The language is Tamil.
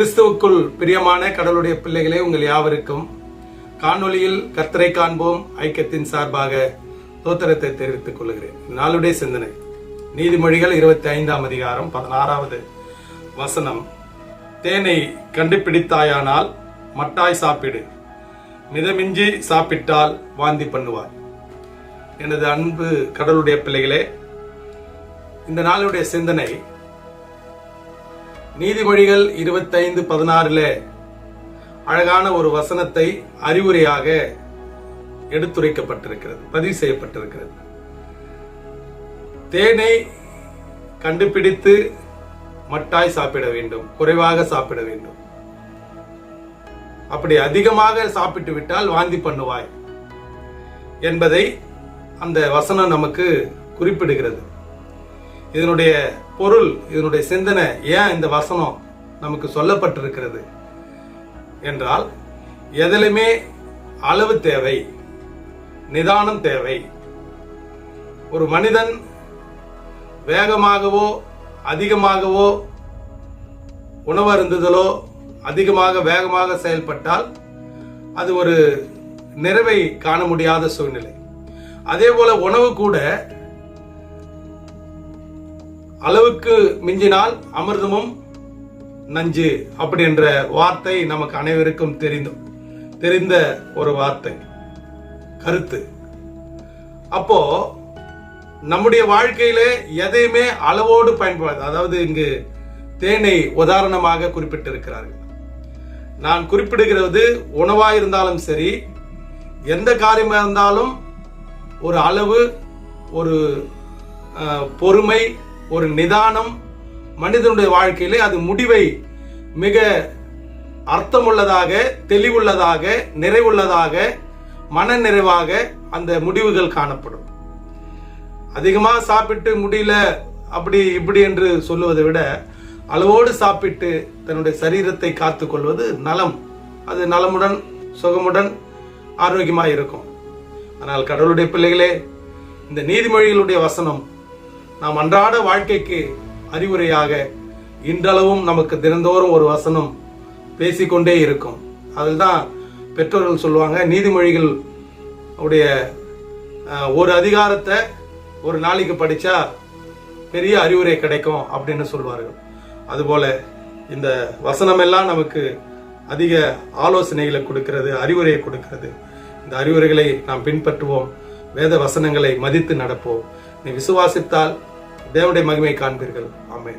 கிறிஸ்துவுக்குள் பிரியமான கடவுளுடைய பிள்ளைகளே உங்கள் யாவருக்கும் காணொளியில் கர்த்தரை காண்போம். ஐக்கியத்தின் சார்பாக தோத்திரத்தை தெரிவித்துக் கொள்கிறேன். நாளுடைய சிந்தனை. நீதிமொழிகள் இருபத்தி ஐந்தாம் அதிகாரம் பதினாறாவது வசனம். தேனை கண்டுபிடித்தாயானால் மட்டாய் சாப்பிடு. மிதமிஞ்சி சாப்பிட்டால் வாந்தி பண்ணுவாய். எனது அன்பு கடவுளுடைய பிள்ளைகளே இந்த நாளுடைய சிந்தனை நீதிமொழிகள் இருபத்தைந்து பதினாறுல அழகான ஒரு வசனத்தை அறிவுரையாக எடுத்துரைக்கப்பட்டிருக்கிறது பதிவு செய்யப்பட்டிருக்கிறது. தேனை கண்டுபிடித்து மட்டாய் சாப்பிட வேண்டும் குறைவாக சாப்பிட வேண்டும். அப்படி அதிகமாக சாப்பிட்டு விட்டால் வாந்தி பண்ணுவாய் என்பதை அந்த வசனம் நமக்கு குறிப்பிடுகிறது. இதனுடைய பொருள் இதனுடைய சிந்தனை ஏன் இந்த வசனம் நமக்கு சொல்லப்பட்டிருக்கிறது? என்றால் எதிலுமே அளவு தேவை நிதானம் தேவை. ஒரு மனிதன் வேகமாகவோ அதிகமாகவோ உணவு அருந்துதலோ அதிகமாக வேகமாக செயல்பட்டால் அது ஒரு நிறைவை காண முடியாத சூழ்நிலை. அதே போல உணவு கூட அளவுக்கு மிஞ்சினால் அமிர்தமும் நஞ்சு அப்படி என்ற வார்த்தை நமக்கு அனைவருக்கும் தெரிந்தும். தெரிந்த ஒரு வார்த்தை. கருத்து. அப்போ நம்முடைய வாழ்க்கையில எதையுமே அளவோடு பயன்படாது அதாவது இங்கு தேனை உதாரணமாக குறிப்பிட்டிருக்கிறார்கள். நான் குறிப்பிடுகிறது உணவாக இருந்தாலும் சரி எந்த காரியமாக இருந்தாலும் ஒரு அளவு ஒரு பொறுமை ஒரு நிதானம் மனிதனுடைய வாழ்க்கையிலே அது முடிவை மிக அர்த்தமுள்ளதாக தெளிவுள்ளதாக நிறைவுள்ளதாக மன நிறைவாக அந்த முடிவுகள் காணப்படும். அதிகமாக சாப்பிட்டு முடியல அப்படி இப்படி என்று சொல்லுவதை விட அளவோடு சாப்பிட்டு தன்னுடைய சரீரத்தை காத்து கொள்வது நலம். அது நலமுடன் சுகமுடன் ஆரோக்கியமாக இருக்கும். ஆனால் கடவுளுடைய பிள்ளைகளே இந்த நீதிமொழிகளுடைய வசனம் நாம் அன்றாட வாழ்க்கைக்கு அறிவுரையாக இன்றளவும் நமக்கு தினந்தோறும் ஒரு வசனம் பேசிக்கொண்டே இருக்கும். அதுதான் பெற்றோர்கள் சொல்லுவாங்க நீதிமொழிகள் உடைய ஒரு அதிகாரத்தை ஒரு நாளைக்கு படித்தா பெரிய அறிவுரை கிடைக்கும் அப்படின்னு சொல்வார்கள். அதுபோல இந்த வசனம் எல்லாம் நமக்கு அதிக ஆலோசனைகளை கொடுக்கிறது அறிவுரையை கொடுக்கிறது. இந்த அறிவுரைகளை நாம் பின்பற்றுவோம் வேத வசனங்களை மதித்து நடப்போம். நீ விசுவாசித்தால் தேவனுடைய மகிமை காண்பீர்கள். ஆமே